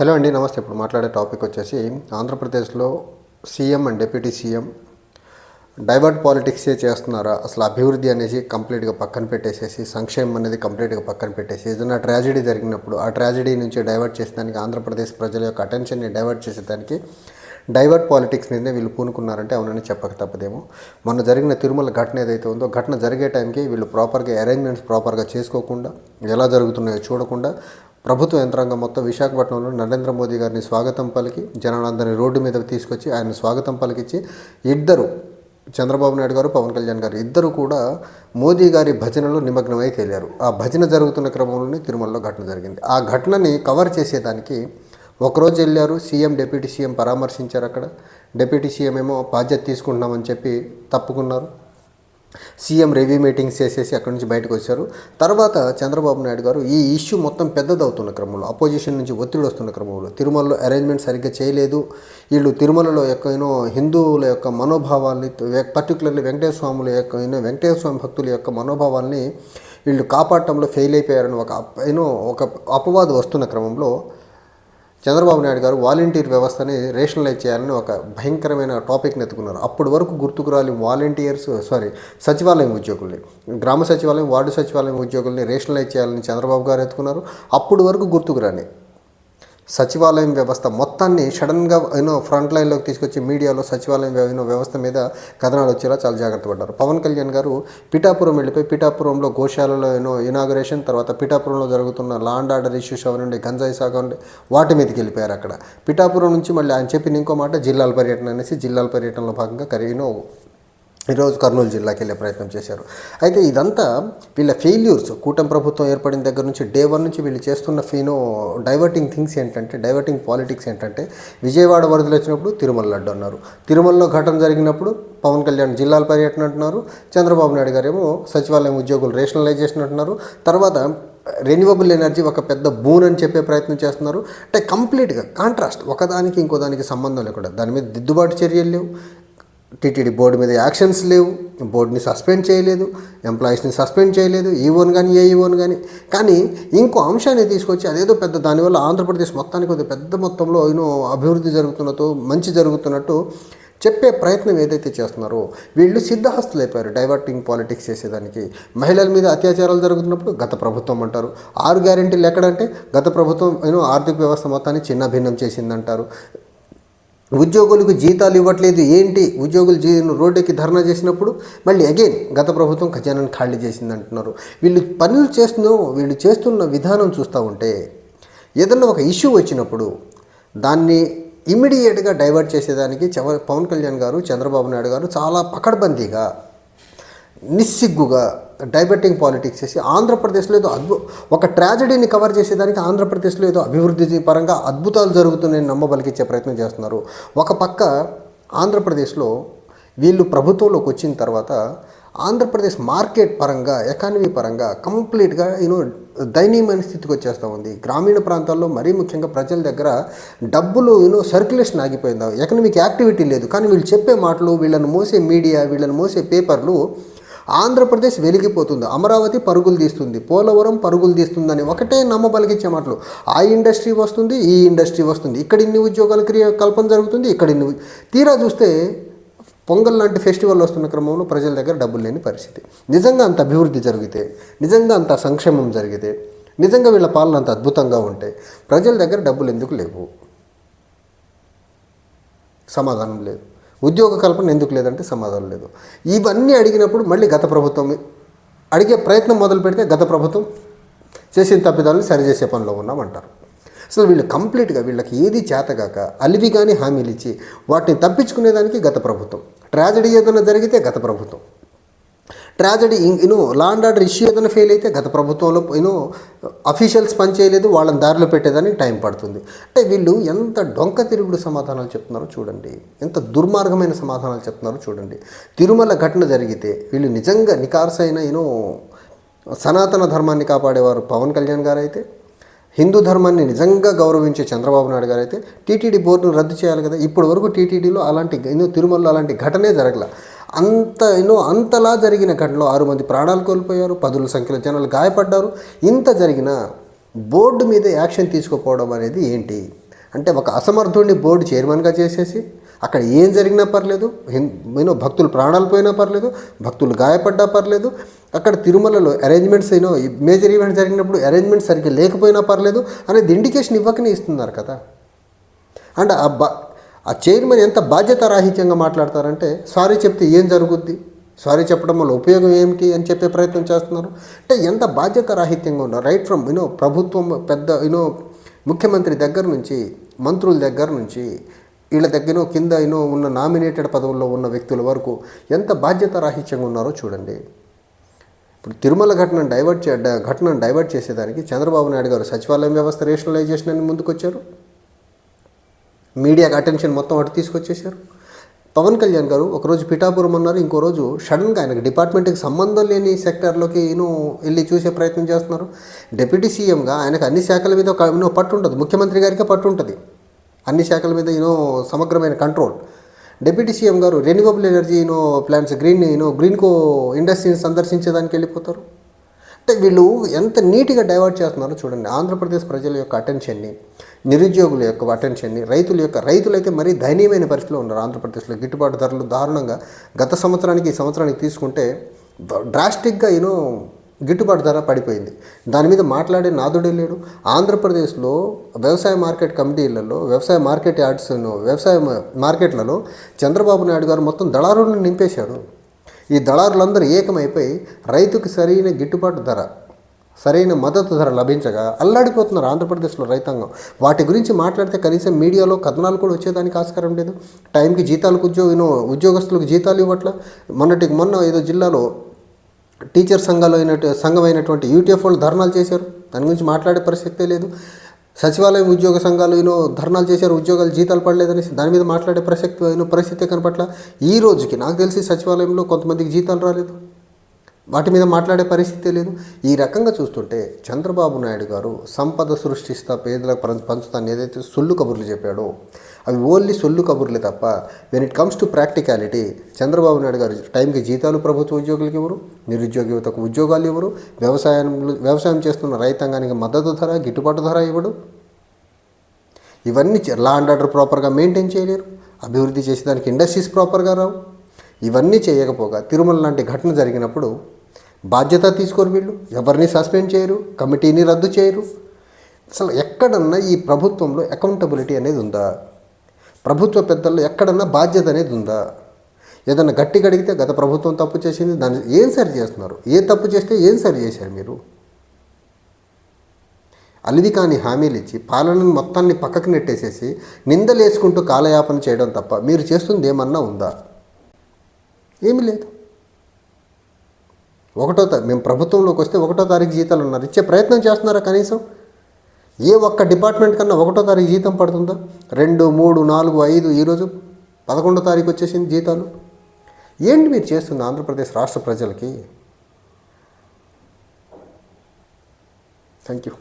Hello అండి నమస్తే. ఇప్పుడు మాట్లాడే టాపిక్ వచ్చేసి ఆంధ్రప్రదేశ్లో CM and deputy CM divert పాలిటిక్సే చేస్తున్నారా? అసలు అభివృద్ధి అనేసి కంప్లీట్గా పక్కన పెట్టేసేసి సంక్షేమం అనేది కంప్లీట్గా పక్కన పెట్టేసి ఏదైనా ట్రాజడీ జరిగినప్పుడు ఆ ట్రాజడీ నుంచి డైవర్ట్ చేసేదానికి ఆంధ్రప్రదేశ్ ప్రజల యొక్క అటెన్షన్ని డైవర్ట్ చేసేదానికి డైవర్ట్ పాలిటిక్స్ మీదనే వీళ్ళు పూనుకున్నారంటే అవునని చెప్పక తప్పదేమో. మొన్న జరిగిన తిరుమల ఘటన ఏదైతే ఉందో ఘటన జరిగే టైంకి వీళ్ళు ప్రాపర్గా అరేంజ్మెంట్స్ ప్రాపర్గా చేసుకోకుండా ఎలా జరుగుతున్నాయో చూడకుండా ప్రభుత్వ యంత్రాంగం మొత్తం విశాఖపట్నంలో నరేంద్ర మోదీ గారిని స్వాగతం పలికి జనాలందరినీ రోడ్డు మీద తీసుకొచ్చి ఆయన స్వాగతం పలికించి ఇద్దరు చంద్రబాబు నాయుడు గారు పవన్ కళ్యాణ్ గారు ఇద్దరు కూడా మోదీ గారి భజనలో నిమగ్నమై తేలారు. ఆ భజన జరుగుతున్న క్రమంలోనే తిరుమలలో ఘటన జరిగింది. ఆ ఘటనని కవర్ చేసేదానికి ఒకరోజు వెళ్ళారు సీఎం డిప్యూటీ సీఎం పరామర్శించారు అక్కడ. డిప్యూటీ సీఎం ఏమో బాధ్యత తీసుకుంటున్నామని చెప్పి తప్పుకున్నారు. సీఎం రివ్యూ మీటింగ్స్ చేసేసి అక్కడి నుంచి బయటకు వచ్చారు. తర్వాత చంద్రబాబు నాయుడు గారు ఈ ఇష్యూ మొత్తం పెద్దదవుతున్న క్రమంలో అపోజిషన్ నుంచి ఒత్తిడి వస్తున్న క్రమంలో తిరుమలలో అరేంజ్మెంట్ సరిగ్గా చేయలేదు. వీళ్ళు తిరుమలలో యొక్క ఏనో హిందువుల యొక్క మనోభావాల్ని పర్టికులర్లీ వెంకటేశ్వర స్వాముల యొక్క ఏనో వెంకటేశ్వర స్వామి భక్తుల యొక్క మనోభావాల్ని వీళ్ళు కాపాడటంలో ఫెయిల్ అయిపోయారని ఒక ఏనో ఒక అపవాదు వస్తున్న క్రమంలో చంద్రబాబు నాయుడు గారు వాలంటీర్ వ్యవస్థని రేషనలైజ్ చేయాలని ఒక భయంకరమైన టాపిక్ని ఎత్తుకున్నారు అప్పటి వరకు గుర్తుకు రాలి వాలంటీర్స్ సారీ సచివాలయం ఉద్యోగుల్ని గ్రామ సచివాలయం వార్డు సచివాలయం ఉద్యోగుల్ని రేషనలైజ్ చేయాలని చంద్రబాబు గారు ఎత్తుకున్నారు. అప్పుడు వరకు గుర్తుకు రాని సచివాలయం వ్యవస్థ మొత్తాన్ని సడన్గా యూనో ఫ్రంట్ లైన్లోకి తీసుకొచ్చి మీడియాలో సచివాలయం ఎన్నో యూనో వ్యవస్థ మీద కథనాలు వచ్చేలా చాలా జాగ్రత్త పడ్డారు. పవన్ కళ్యాణ్ గారు పిఠాపురం వెళ్ళిపోయి పిఠాపురంలో గోశాలలో యూనో ఇనాగరేషన్ తర్వాత పిఠాపురంలో జరుగుతున్న లాండ్ ఆర్డర్ ఇష్యూస్ అవనండి గంజాయి సాగు అవ్వండి వాటి మీదకి వెళ్ళిపోయారు అక్కడ. పిఠాపురం నుంచి మళ్ళీ ఆయన చెప్పిన ఇంకో మాట జిల్లాల పర్యటన అనేసి జిల్లాల పర్యటనలో భాగంగా కరీనో ఈరోజు కర్నూలు జిల్లాకి వెళ్ళే ప్రయత్నం చేశారు. అయితే ఇదంతా వీళ్ళ ఫెయిల్యూర్స్ కూటమి ప్రభుత్వం ఏర్పడిన దగ్గర నుంచి డే వన్ నుంచి వీళ్ళు చేస్తున్న ఫీనో డైవర్టింగ్ థింగ్స్ ఏంటంటే డైవర్టింగ్ పాలిటిక్స్ ఏంటంటే విజయవాడ వరదలు వచ్చినప్పుడు తిరుమల లడ్డు అన్నారు. తిరుమలలో ఘటన జరిగినప్పుడు పవన్ కళ్యాణ్ జిల్లాల పర్యటన అంటున్నారు. చంద్రబాబు నాయుడు గారేమో సచివాలయం ఉద్యోగులు రేషనలైజేషన్ అంటున్నారు. తర్వాత రెన్యూవబుల్ ఎనర్జీ ఒక పెద్ద బూన్ అని చెప్పే ప్రయత్నం చేస్తున్నారు. అంటే కంప్లీట్గా కాంట్రాస్ట్ ఒకదానికి ఇంకో దానికి సంబంధం లేకుండా దాని మీద దిద్దుబాటు చర్యలు లేవు. టీటీడీ బోర్డు మీద యాక్షన్స్ లేవు బోర్డుని సస్పెండ్ చేయలేదు ఎంప్లాయీస్ని సస్పెండ్ చేయలేదు ఈవోన్ కానీ ఏ ఈవోన్ కానీ కానీ ఇంకో అంశాన్ని తీసుకొచ్చి అదేదో పెద్ద దానివల్ల ఆంధ్రప్రదేశ్ మొత్తానికి ఒక పెద్ద మొత్తంలో యూనో అభివృద్ధి జరుగుతున్నట్టు మంచి జరుగుతున్నట్టు చెప్పే ప్రయత్నం ఏదైతే చేస్తున్నారో వీళ్ళు సిద్ధహస్తులు అయిపోయారు డైవర్టింగ్ పాలిటిక్స్ చేసేదానికి. మహిళల మీద అత్యాచారాలు జరుగుతున్నప్పుడు గత ప్రభుత్వం అంటారు. ఆరు గ్యారెంటీలు ఎక్కడంటే గత ప్రభుత్వం ఏమో ఆర్థిక వ్యవస్థ మొత్తాన్ని చిన్న భిన్నం చేసిందంటారు. ఉద్యోగులకు జీతాలు ఇవ్వట్లేదు. ఏంటి? ఉద్యోగులు జీ రోడ్డుకి ధర్నా చేసినప్పుడు మళ్ళీ అగైన్ గత ప్రభుత్వం ఖజానాన్ని ఖాళీ చేసింది అంటున్నారు. వీళ్ళు పనులు చేస్తున్న వీళ్ళు చేస్తున్న విధానం చూస్తూ ఉంటే ఏదన్నా ఒక ఇష్యూ వచ్చినప్పుడు దాన్ని ఇమ్మీడియట్గా డైవర్ట్ చేసేదానికి చవ పవన్ కళ్యాణ్ గారు చంద్రబాబు నాయుడు గారు చాలా పకడ్బందీగా నిస్సిగ్గుగా డైవర్టింగ్ పాలిటిక్స్ చేసి ఆంధ్రప్రదేశ్లో ఏదో అద్భు ఒక ట్రాజడీని కవర్ చేసేదానికి ఆంధ్రప్రదేశ్లో ఏదో అభివృద్ధి పరంగా అద్భుతాలు జరుగుతున్నాయని నమ్మబలికిచ్చే ప్రయత్నం చేస్తున్నారు. ఒక పక్క ఆంధ్రప్రదేశ్లో వీళ్ళు ప్రభుత్వంలోకి వచ్చిన తర్వాత ఆంధ్రప్రదేశ్ మార్కెట్ పరంగా ఎకానమీ పరంగా కంప్లీట్గా యూనో దయనీయమైన స్థితికి వచ్చేస్తూ ఉంది. గ్రామీణ ప్రాంతాల్లో మరీ ముఖ్యంగా ప్రజల దగ్గర డబ్బులు యూనో సర్క్యులేషన్ ఆగిపోయింది. ఎకనమిక్ యాక్టివిటీ లేదు. కానీ వీళ్ళు చెప్పే మాటలు వీళ్ళని మోసే మీడియా వీళ్ళని మోసే పేపర్లు ఆంధ్రప్రదేశ్ వెలిగిపోతుంది. అమరావతి పరుగులు తీస్తుంది. పోలవరం పరుగులు తీస్తుందని ఒకటే నమ్మబలిగించే మాటలు. ఆ ఇండస్ట్రీ వస్తుంది ఈ ఇండస్ట్రీ వస్తుంది. ఇక్కడ ఇన్ని ఉద్యోగాలు క్రియ కల్పన జరుగుతుంది ఇక్కడ ఇన్ని తీరా చూస్తే పొంగల్ లాంటి ఫెస్టివల్ వస్తున్న క్రమంలో ప్రజల దగ్గర డబ్బులు లేని పరిస్థితి. నిజంగా అంత అభివృద్ధి జరిగితే నిజంగా అంత సంక్షేమం జరిగితే నిజంగా వీళ్ళ పాలన అంత అద్భుతంగా ఉంటే ప్రజల దగ్గర డబ్బులు ఎందుకు లేవు? సమాధానం లేదు. ఉద్యోగ కల్పన ఎందుకు లేదంటే సమాధానం లేదు. ఇవన్నీ అడిగినప్పుడు మళ్ళీ గత ప్రభుత్వం అడిగే ప్రయత్నం మొదలు పెడితే గత ప్రభుత్వం చేసిన తప్పిదాలను సరిచేసే పనిలో ఉన్నామంటారు. అసలు వీళ్ళు కంప్లీట్గా వీళ్ళకి ఏది చేతగాక అలివి కానీ హామీలు ఇచ్చి వాటిని తప్పించుకునేదానికి గత ప్రభుత్వం. ట్రాజడీ ఏదైనా జరిగితే గత ప్రభుత్వం. Tragedy you know land order issue ఏదైనా ఫెయిల్ అయితే గత ప్రభుత్వంలో యూనో అఫీషియల్స్ పని చేయలేదు వాళ్ళని దారిలో పెట్టేదానికి టైం పడుతుంది. అంటే వీళ్ళు ఎంత డొంక తిరుగుడు సమాధానాలు చెప్తున్నారో చూడండి. ఎంత దుర్మార్గమైన సమాధానాలు చెప్తున్నారో చూడండి. తిరుమల ఘటన జరిగితే వీళ్ళు నిజంగా నికార్సైన యూనో సనాతన ధర్మాన్ని కాపాడేవారు పవన్ కళ్యాణ్ గారు అయితే హిందూ ధర్మాన్ని నిజంగా గౌరవించే చంద్రబాబు నాయుడు గారు అయితే టీటీడీ బోర్డును రద్దు చేయాలి కదా. ఇప్పటి వరకు టీటీడీలో అలాంటి తిరుమలలో అలాంటి ఘటనే జరగల. అంత ఎన్నో అంతలా జరిగిన ఘటనలో ఆరు మంది ప్రాణాలు కోల్పోయారు పదుల సంఖ్యలో జనాలు గాయపడ్డారు. ఇంత జరిగిన బోర్డు మీద యాక్షన్ తీసుకోకపోవడం అనేది ఏంటి? అంటే ఒక అసమర్థుడిని బోర్డు చైర్మన్గా చేసేసి అక్కడ ఏం జరిగినా పర్లేదు ఏమో భక్తులు ప్రాణాలు పోయినా పర్లేదు భక్తులు గాయపడ్డా పర్లేదు అక్కడ తిరుమలలో అరేంజ్మెంట్స్ అయినో మేజర్ ఈవెంట్ జరిగినప్పుడు అరేంజ్మెంట్స్ సరిగ్గా లేకపోయినా పర్లేదు అనేది ఇండికేషన్ ఇవ్వకనే ఇస్తున్నారు కదా. అండ్ ఆ ఆ చైర్మన్ ఎంత బాధ్యత రాహిత్యంగా మాట్లాడతారంటే సారీ చెప్తే ఏం జరుగుద్ది? సారీ చెప్పడం వల్ల ఉపయోగం ఏమిటి? అని చెప్పే ప్రయత్నం చేస్తున్నారు. అంటే ఎంత బాధ్యత రాహిత్యంగా ఉన్నారు రైట్ ఫ్రమ్ యూనో ప్రభుత్వం పెద్ద యూనో ముఖ్యమంత్రి దగ్గర నుంచి మంత్రుల దగ్గర నుంచి వీళ్ళ దగ్గర కింద యూనో ఉన్న నామినేటెడ్ పదవుల్లో ఉన్న వ్యక్తుల వరకు ఎంత బాధ్యత రాహిత్యంగా ఉన్నారో చూడండి. ఇప్పుడు తిరుమల ఘటనను డైవర్ట్ చే ఘటనను డైవర్ట్ చేసేదానికి చంద్రబాబు నాయుడు గారు సచివాలయం వ్యవస్థ రేషనలైజేషన్ అని ముందుకొచ్చారు. మీడియాకి అటెన్షన్ మొత్తం అటు తీసుకొచ్చేసారు పవన్ కళ్యాణ్ గారు ఒకరోజు పిఠాపురం అన్నారు ఇంకో రోజు సడన్గా ఆయనకు డిపార్ట్మెంట్కి సంబంధం లేని సెక్టార్లోకి ఈయన వెళ్ళి చూసే ప్రయత్నం చేస్తున్నారు. డిప్యూటీ సీఎంగా ఆయనకు అన్ని శాఖల మీద ఒక ఈయన పట్టు ఉంటుంది ముఖ్యమంత్రి గారికి పట్టు ఉంటుంది. అన్ని శాఖల మీద ఈయన సమగ్రమైన కంట్రోల్ డిప్యూటీ సీఎం గారు రెన్యూవబుల్ ఎనర్జీ ఈయనో ప్లాంట్స్ గ్రీన్ ఈయనో గ్రీన్ కో ఇండస్ట్రీని సందర్శించేదానికి వెళ్ళిపోతారు. అంటే వీళ్ళు ఎంత నీట్గా డైవర్ట్ చేస్తున్నారో చూడండి. ఆంధ్రప్రదేశ్ ప్రజల యొక్క అటెన్షన్ని నిరుద్యోగుల యొక్క అటెన్షన్ని రైతుల యొక్క రైతులైతే మరీ దయనీయమైన పరిస్థితిలో ఉన్నారు ఆంధ్రప్రదేశ్లో. గిట్టుబాటు ధరలు దారుణంగా గత సంవత్సరానికి ఈ సంవత్సరానికి తీసుకుంటే డ్రాస్టిక్గా యూనో గిట్టుబాటు ధర పడిపోయింది. దాని మీద మాట్లాడే నాదుడే లేడు. ఆంధ్రప్రదేశ్లో వ్యవసాయ మార్కెట్ కమిటీలలో వ్యవసాయ మార్కెట్ యార్డ్స్ వ్యవసాయ మార్కెట్లలో చంద్రబాబు నాయుడు గారు మొత్తం దళారులను నింపేశాడు ఈ దళారులందరూ ఏకమైపోయి రైతుకు సరైన గిట్టుబాటు ధర సరైన మద్దతు ధర లభించగా అల్లాడిపోతున్నారు ఆంధ్రప్రదేశ్లో రైతాంగం. వాటి గురించి మాట్లాడితే కనీసం మీడియాలో కథనాలు కూడా వచ్చేదానికి ఆస్కారం లేదు టైంకి జీతాలకు ఉద్యోగ ఉద్యోగస్తులకు జీతాలు ఇవ్వట్ల. మొన్నటికి మొన్న ఏదో జిల్లాలో టీచర్ సంఘాలు అయినట్టు సంఘం అయినటువంటి యూటీఎఫ్ వాళ్ళు ధర్నాలు చేశారు. దాని గురించి మాట్లాడే పరిస్థితే లేదు. సచివాలయం ఉద్యోగ సంఘాలు ఈయన ధర్నాలు చేశారు ఉద్యోగాలు జీతాలు పడలేదనేసి దాని మీద మాట్లాడే ప్రసక్తి అయిన పరిస్థితి కనపట్ల. ఈ రోజుకి నాకు తెలిసి సచివాలయంలో కొంతమందికి జీతాలు రాలేదు. వాటి మీద మాట్లాడే పరిస్థితి లేదు. ఈ రకంగా చూస్తుంటే చంద్రబాబు నాయుడు గారు సంపద సృష్టిస్తా పేదలకు పంచుతా పంచుతాను ఏదైతే సుల్లు కబుర్లు చెప్పాడో అవి ఓన్లీ సొల్లు కబుర్లే తప్ప when it comes to practicality Chandrababu Naidu గారు టైంకి జీతాలు ప్రభుత్వ ఉద్యోగులకు ఇవ్వరు నిరుద్యోగ యువతకు ఉద్యోగాలు ఇవ్వరు వ్యవసాయం వ్యవసాయం చేస్తున్న రైతాంగానికి మద్దతు ధర గిట్టుబాటు ధర ఇవ్వడు. ఇవన్నీ లా అండ్ ఆర్డర్ ప్రాపర్గా మెయింటైన్ చేయలేరు. అభివృద్ధి చేసేదానికి ఇండస్ట్రీస్ ప్రాపర్గా రావు. ఇవన్నీ చేయకపోగా తిరుమల లాంటి ఘటన జరిగినప్పుడు బాధ్యత తీసుకోరు వీళ్ళు ఎవరిని సస్పెండ్ చేయరు కమిటీని రద్దు చేయరు. అసలు ఎక్కడన్నా ఈ ప్రభుత్వంలో అకౌంటబిలిటీ అనేది ఉందా? ప్రభుత్వ పెద్దల్లో ఎక్కడన్నా బాధ్యత అనేది ఉందా? ఏదన్నా గట్టి అడిగితే గత ప్రభుత్వం తప్పు చేసింది దాన్ని ఏం సరి చేస్తున్నారు? ఏ తప్పు చేస్తే ఏం సరి చేశారు మీరు? అలిది కాని హామీలు ఇచ్చి పాలనను మొత్తాన్ని పక్కకు నెట్టేసేసి నిందలేసుకుంటూ కాలయాపన చేయడం తప్ప మీరు చేస్తుంది ఏమన్నా ఉందా? ఏమీ లేదు. ఒకటో తా మేము ప్రభుత్వంలోకి వస్తే ఒకటో తారీఖు జీతాలు ఉన్నారు. ఇచ్చే ప్రయత్నం చేస్తున్నారా కనీసం? ఏ ఒక్క డిపార్ట్మెంట్ కన్నా ఒకటో తారీఖు జీతం పడుతుందా? రెండు మూడు నాలుగు ఐదు ఈరోజు పదకొండో తారీఖు వచ్చేసింది జీతాలు. ఏంటి మీరు చేస్తుంది ఆంధ్రప్రదేశ్ రాష్ట్ర ప్రజలకి? Thank you